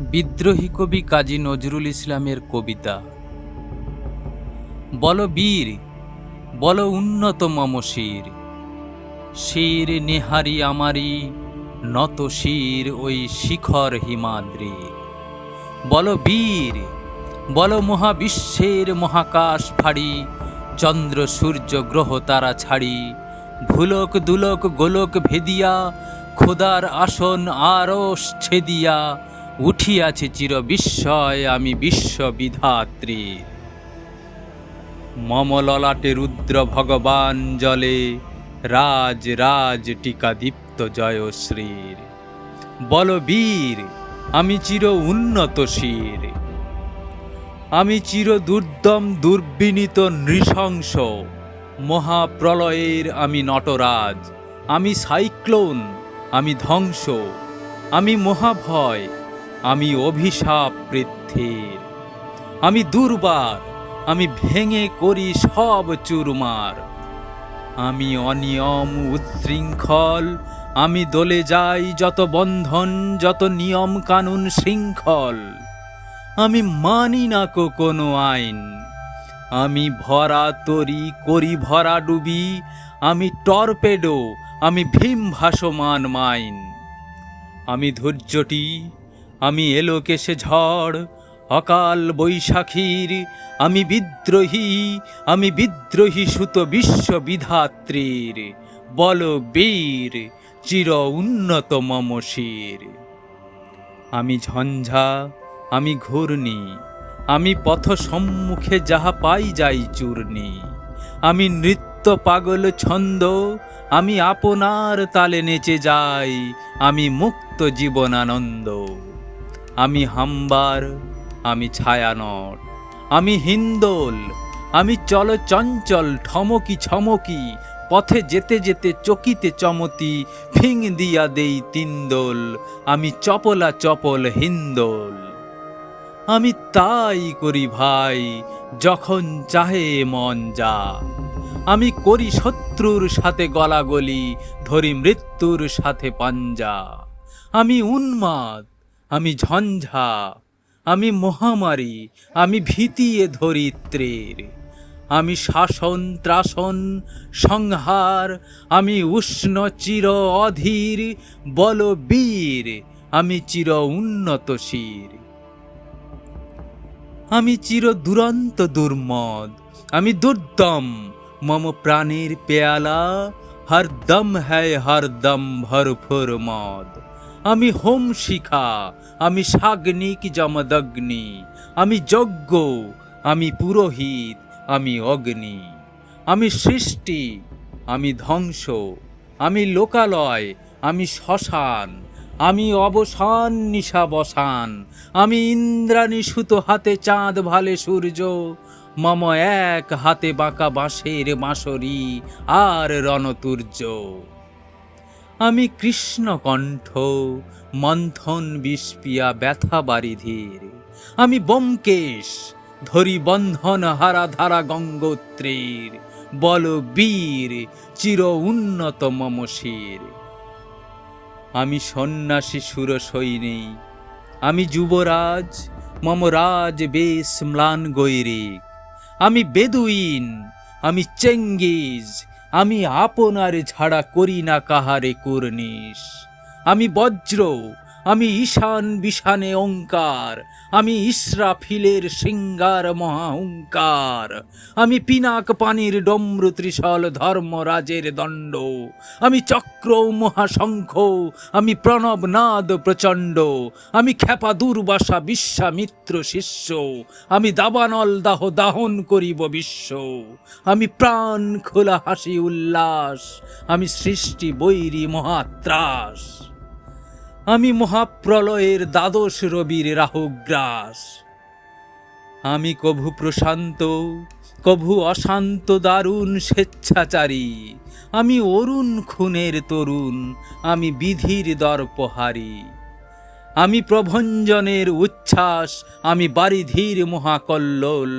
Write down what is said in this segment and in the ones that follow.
বিদ্রোহী কবি কাজী নজরুল ইসলামের কবিতা। বল বীর, বল উন্নত মম শির। শির নেহারি আমারি, নত শির ওই শিখর হিমাদ্রি। বল বীর, বল মহাবিশ্বের মহাকাশ ফাড়ি, চন্দ্র সূর্য গ্রহ তারা ছাড়ি। ভুলক দুলক গোলক ভেদিয়া, খোদার আসন আরস ছেদিয়া। উঠিয়াছে চির বিস্ময় আমি বিশ্ববিধাত্রীর মম ললাটে রুদ্র ভগবান জলে রাজ রাজ টিকা দীপ্ত জয়শ্রীর বল বীর আমি চির উন্নত শির। আমি চির দুর্দম দুর্বিনীত নৃশংস। মহাপ্রলয়ের আমি নটরাজ। আমি সাইক্লোন, আমি ধ্বংস। আমি মহাভয় আমি অভিশাপ বৃদ্ধির। আমি দুর্বার, আমি ভেঙে করি সব চুরমার। আমি অনিয়ম উচ্ছৃঙ্খল আমি দলে যাই যত বন্ধন, যত নিয়ম কানুন শৃঙ্খল। আমি মানি না কো কোনো আইন। আমি ভরা তরি করি ভরা ডুবি, আমি টর্পেডো, আমি ভীম ভাসমান মাইন। আমি ধৈর্যটি আমি এলোকেশে ঝড়, অকাল বৈশাখীর। আমি বিদ্রোহী আমি বিদ্রোহী সুত বিশ্ববিধাত্রীর বল বীর, চির উন্নত মম শির। আমি ঝঞ্ঝা, আমি ঘূর্ণি, আমি পথ সম্মুখে যাহা পাই যাই চূর্ণি। আমি নৃত্য পাগল ছন্দ, আমি আপনার তালে নেচে যাই, আমি মুক্ত জীবনানন্দ। আমি হাম্বার, আমি ছায়ানট, আমি হিন্দোল, আমি চল চঞ্চল, ঠমকি ছমকি পথে যেতে যেতে চকিতে চমতি, ফিং দিয়া দেই তিনদোল, আমি চপলা চপল হিন্দোল। আমি তাই করি ভাই, যখন চাহে মন যা। আমি করি শত্রুর সাথে গলাগলি, ধরি মৃত্যুর সাথে পাঞ্জা। আমি উন্মাদ আমি ঝঞ্ঝা, আমি মহামারী, আমি ভীতিয়ে ধরিত্রের। আমি শাসন, ত্রাসন, সংহার, আমি উষ্ণ, চির অধীর বল বীর আমি চির উন্নত শির। আমি চির দুরন্ত দুর্মদ, আমি দুর্দম, মম প্রাণের পেয়ালা, হরদম হ্যায় হরদম ভরফুর মদ। আমি হোম শিখা, আমি সাগ্নিক জমদগ্নি আমি যজ্ঞ, আমি পুরোহিত, আমি অগ্নি, আমি সৃষ্টি, আমি ধ্বংস, আমি লোকালয়, আমি শ্মশান, আমি অবসান নিশা বসান, আমি ইন্দ্রাণী সুত হাতে চাঁদ ভালে সূর্য, মম এক হাতে বাঁকা বাঁশের বাঁশরি আর রণতুর্য। আমি কৃষ্ণকণ্ঠ, মন্থন বিষপিয়া ব্যথা বারিধির আমি বমকেশ ধরি বন্ধন হারা ধারা গঙ্গোত্রীর। বল বীর, চির উন্নত মম শির আমি সন্ন্যাসী সুর সৈনিক আমি যুবরাজ মমরাজ বেশ ম্লান গৈরিক। আমি বেদুইন, আমি চেঙ্গিজ আমি আপনারে ছাড়া করি না কাহারে কুর্নিশ। আমি বজ্র আমি ঈশান বিশানে ওঙ্কার আমি ইসরাফিলের সিঙ্গার মহাহুঙ্কার, আমি পিনাক পানির ডম্র ত্রিশল ধর্মরাজের দণ্ড, আমি চক্র মহাশঙ্খ, আমি প্রণব নাদ প্রচণ্ড, আমি খ্যাপা দুর্বাসা বিশ্বামিত্র শিষ্য, আমি দাবানল দাহ দাহন করিব বিশ্ব, আমি প্রাণ খোলা হাসি উল্লাস, আমি সৃষ্টি বৈরী মহাত্রাস। আমি মহাপ্রলয়ের দ্বাদশ রবির রাহুগ্রাস। আমি কভু প্রশান্ত, কভু অশান্ত দারুণ স্বেচ্ছাচারী। আমি অরুণ খুনের তরুণ, আমি বিধির দর্পহারী। আমি প্রভঞ্জনের উচ্ছ্বাস, আমি বারিধির মহাকল্লোল,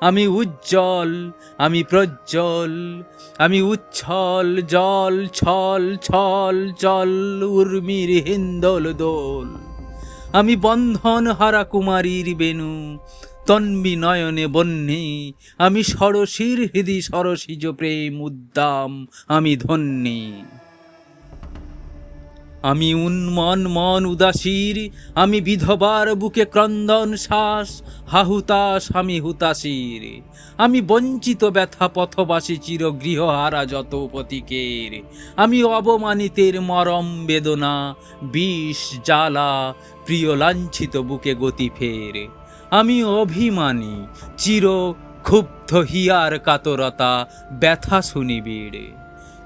আমি উজ্জ্বল, আমি প্রজ্জ্বল, আমি উচ্ছল, জল, ছল ছল, চল, উর্মির হিন্দোল দোল। আমি বন্ধন হারা কুমারীর বেনু তন্বী নয়নে বন্যে আমি সরসীর হৃদি সরসিজ প্রেম উদ্দাম, আমি ধন্যী। আমি উন্মন মন উদাসীর, আমি বিধবার বুকে ক্রন্দন শ্বাস হাহুতাস আমি হুতাশির। আমি বঞ্চিত ব্যথা পথবাসী চির গৃহহারা যত পতিকের। আমি অবমানিতের মরম বেদনা, বিষ, জ্বালা, প্রিয় লাঞ্ছিত বুকে গতি ফের। আমি অভিমানী, চির ক্ষুব্ধ হিয়ার কাতরতা, ব্যথা শুনিবিড়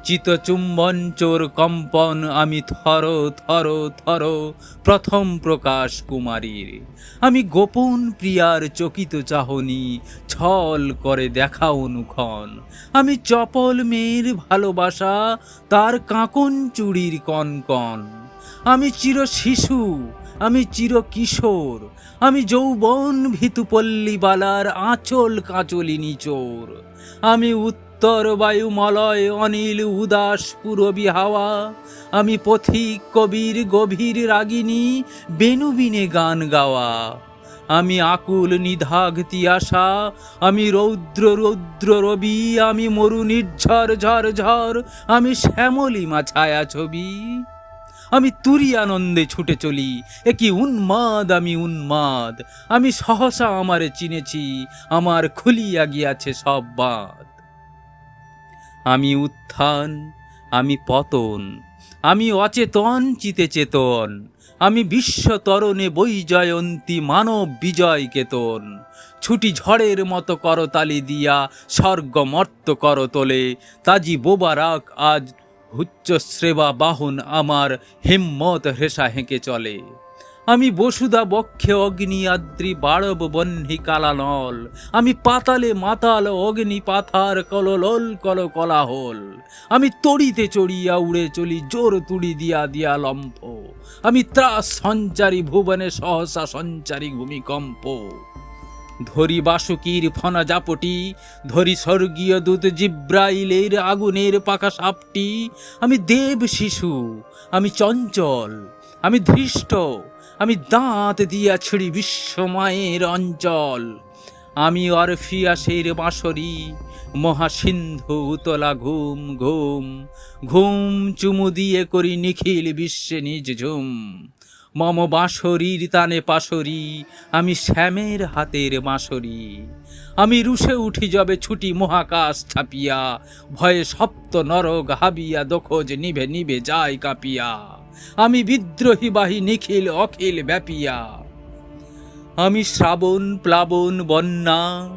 চিতচুম্বন চোর কম্পন, আমি থর থর থর, প্রথম প্রকাশ কুমারীর। আমি গোপন প্রিয়ার চকিত চাহনি, ছল করে দেখা অনুক্ষণ। আমি চপল মেয়ের ভালোবাসা, তার কাঁকন চুড়ির কনকন। আমি চির শিশু, আমি চির কিশোর, আমি যৌবন ভিতুপল্লী বালার আঁচল কাঁচলিনী চোর। আমি উত্তর বায়ুমলয় অনিল উদাস পুরবী হাওয়া। আমি পথিক, কবির, গভীর রাগিনী, বেনুবিনে গান গাওয়া। আমি আকুল নিধাঘ তিয়াসা আমি রৌদ্র রৌদ্র রবি, আমি মরু নির্ঝর ঝর ঝর, আমি শ্যামলিমা ছায়া ছবি। আমি তুরি আনন্দে ছুটে চলি, এ কি উন্মাদ, আমি উন্মাদ। আমি সহসা আমারে চিনেছি, আমার খুলিয়া গিয়াছে সব বাঁধ। আমি উত্থান, আমি পতন, আমি অচেতন, চিতে চেতন, আমি বিশ্ব তরণে বৈজয়ন্তী মানব বিজয় কেতন। ছুটি ঝড়ের মতো করতালি দিয়া স্বর্গ মর্ত কর তোলে তাজি বোবারাক আজ হুচ্চ শ্রেবা বাহন আমার হিম্মত হেসা হেঁকে চলে। আমি বসুদা বক্ষে অগ্নি আদ্রি বাড়ব বহ্নি কালানল। আমি পাতালে মাতাল অগ্নি পাথার কললল কল কলাহল। আমি তড়িতে চড়িয়া উড়ে চলি, জোর তুড়ি দিয়া দিয়া লম্ফ। আমি ত্রাস সঞ্চারী ভুবনে সহসা সঞ্চারী ভূমিকম্প। ধরি বাসুকির ফনা জাপটি, ধরি স্বর্গীয় দূত জিব্রাইলের আগুনের পাকা সাপটি। আমি দেব শিশু, আমি চঞ্চল আমি ধৃষ্ট, আমি দাঁত দিয়া ছিড়ি বিশ্বমায়ের অঞ্চল। আমি অরফিয়াসের বাঁশরি, মহাসিন্ধু উতলা ঘুম ঘুম। ঘুম চুমু দিয়ে করি নিখিল বিশ্বে নিজ ঝুম। মম বাঁশরীর তানে পাশরি, আমি শ্যামের হাতের বাঁশরি। আমি রুষে উঠি যবে ছুটি মহাকাশ ছাপিয়া, ভয়ে সপ্ত নরক হাবিয়া দখোজ নিভে নিভে যায় কাঁপিয়া। আমি বিদ্রোহী বাহি নিখিল, অখিল ব্যাপিয়া। আমি শ্রাবণ প্লাবন বন্যা,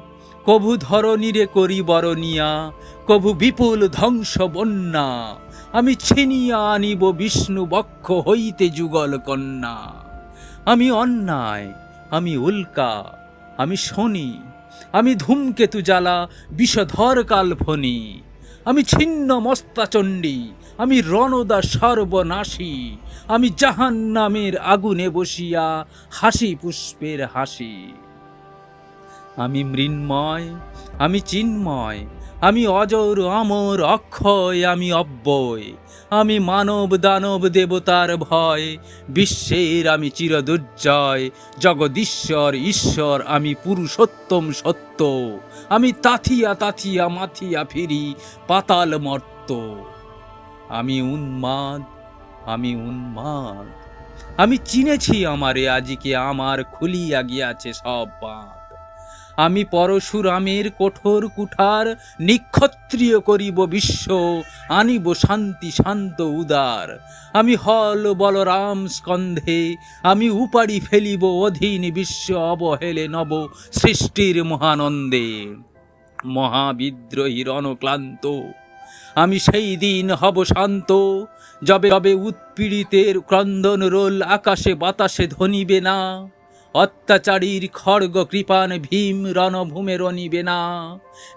কভু ধরণীরে করি বরণিয়া, কভু বিপুল ধ্বংস বন্যা। আমি ছিনিয়া আনিব বিষ্ণু বক্ষ হইতে যুগল কন্যা। আমি অন্যায়, আমি উল্কা, আমি শনি, আমি ধূমকেতু জ্বালা বিষধর কালফনি আমি ছিন্ন মস্তাচণ্ডী, আমি রণদা সর্বনাশী, আমি জাহান নামের আগুনে বসিয়া হাসি পুষ্পের হাসি। আমি মৃন্ময়, আমি চিন্ময় আমি অজর অমর অক্ষয়, আমি অব্যয়। আমি মানব দানব দেবতার ভয়। বিশ্বের আমি চিরদুর্জয়। জগদীশ্বর, ঈশ্বর, আমি পুরুষোত্তম সত্য। আমি তাথিয়া তাথিয়া, মাথিয়া ফিরি, পাতাল মর্ত আমি উন্মাদ আমি উন্মাদ। আমি চিনেছি আমারে, আজিকে আমার খুলিয়া গিয়াছে সব বাঁধ। আমি পরশুরামের কঠোর কুঠার নিক্ষত্রিয় করিব বিশ্ব, আনিব শান্তি শান্ত উদার। আমি হল বলরাম স্কন্ধে, আমি উপাড়ি ফেলিব অধীন বিশ্ব অবহেলে নব সৃষ্টির মহানন্দে। মহাবিদ্রোহীর রণক্লান্ত, আমি সেই দিন হব শান্ত, যবে যবে উৎপীড়িতের ক্রন্দন রোল আকাশে বাতাসে ধ্বনিবে না। অত্যাচারীর খড়গ কৃপান ভীম রণভূমে রনিবে না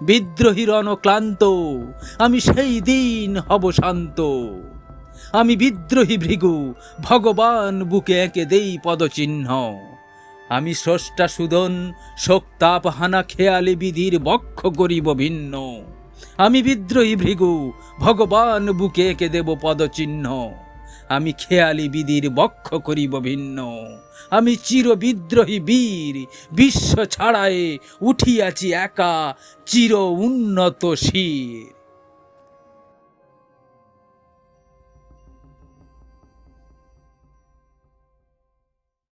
বিদ্রোহী রণ ক্লান্ত, আমি সেই দিন হব শান্ত। আমি বিদ্রোহী ভৃগু, ভগবান বুকে একে দেই পদচিহ্ন। আমি স্রষ্টা সুদন, শোকতাপ হানা খেয়ালি বিধির বক্ষ করিব ভিন্ন। আমি বিদ্রোহী ভৃগু, ভগবান বুকে এঁকে দেব পদচিহ্ন। আমি খেয়ালি বিধির বক্ষ করিব ভিন্ন। আমি চির বিদ্রোহী বীর, বিশ্ব ছাড়ায়ে উঠিয়াছি একা চির উন্নত শির।